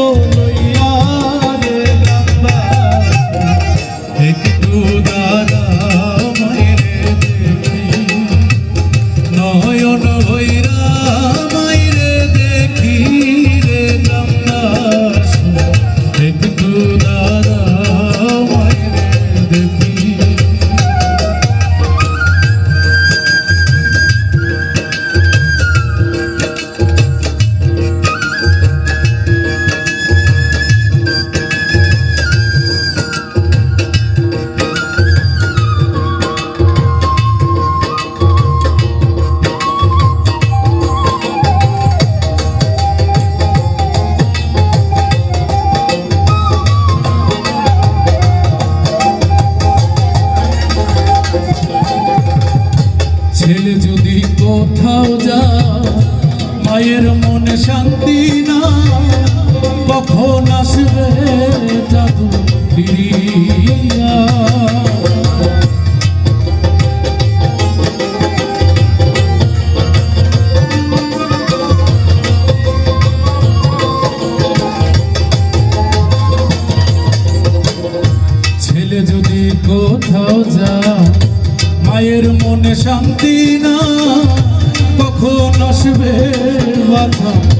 sou কোথাও যা, মায়ের মনে শান্তি না। কখন আসবে জাদু ফিরিয়া? ছেলে যদি কোথাও যা, মায়ের মনে শান্তি না কথা।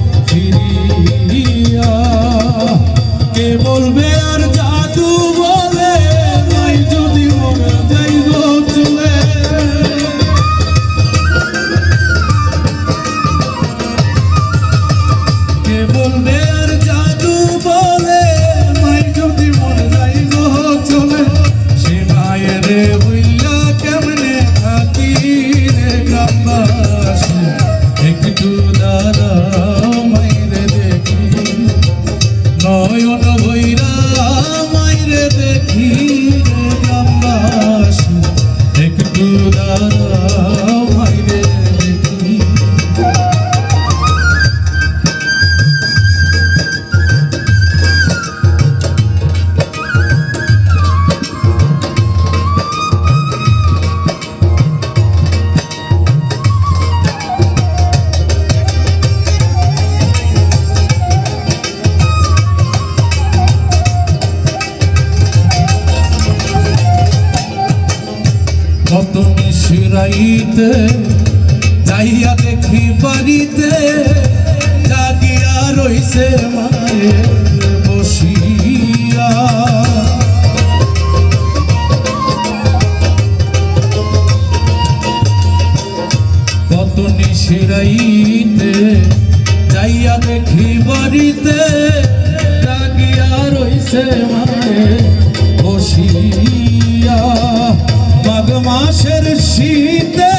ভাইরে তুমি শিরাইতে যাইয়া দেখি বাড়িতে, জাগিয়া রইছে মায়ে বসিয়া। কত নিশিরাইতে, যাইয়া দেখি বাড়িতে, জাগিয়া রইছে মায়ে বসিয়া। মাসের শীতে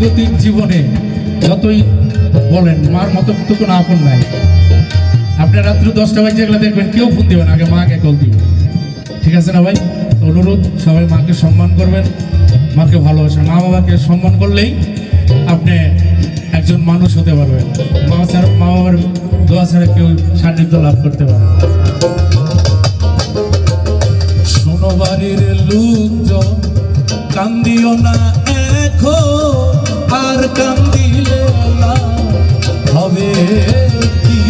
জাগতিক জীবনে যতই বলেন, মার মতো তো কোনো আপন নাই। আপনি রাত্রি দশটা বাজে এগুলো দেখবেন কেউ ফোন দিবেন আগে মাকে কল দিবেন ঠিক আছে না ভাই? অনুরোধ, সবাই মাকে সম্মান করবেন, মাকে ভালোবাসেন মা বাবাকে সম্মান করলেই আপনি একজন মানুষ হতে পারবেন। মা ছাড়া, মা বাবার দোয়া ছাড়া কেউ সান্নিধ্য লাভ করতে পারে বাড়ির লোকজন, কান্দিও না এখো। আর কান্দিলে হবে কি?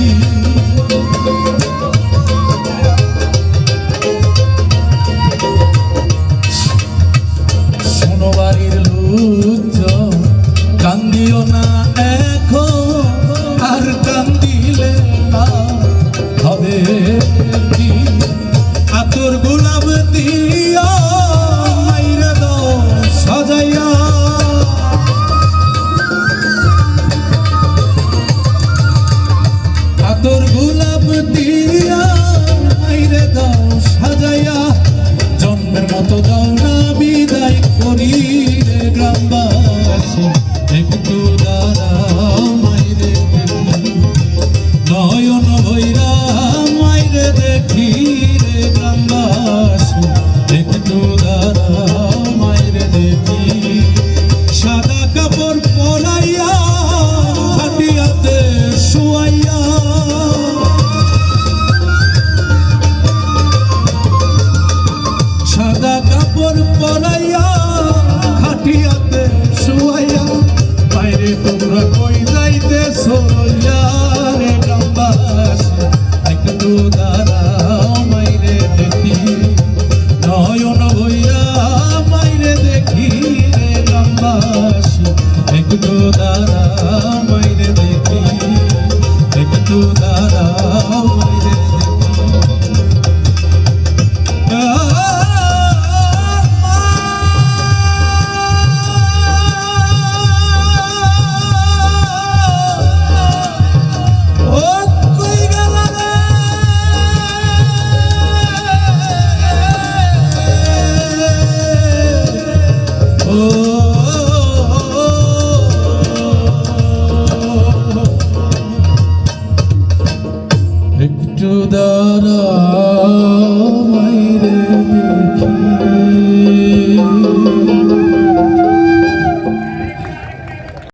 মতো দাও না বিদায় করি রে গ্রামবাসী, একটু দাঁড়াও দেখি। রে গ্রামবাসী, একটু দাঁড়াও মাইরে সাদা কাপড় পরাইয়া খাটিয়াতে শুয়াইয়া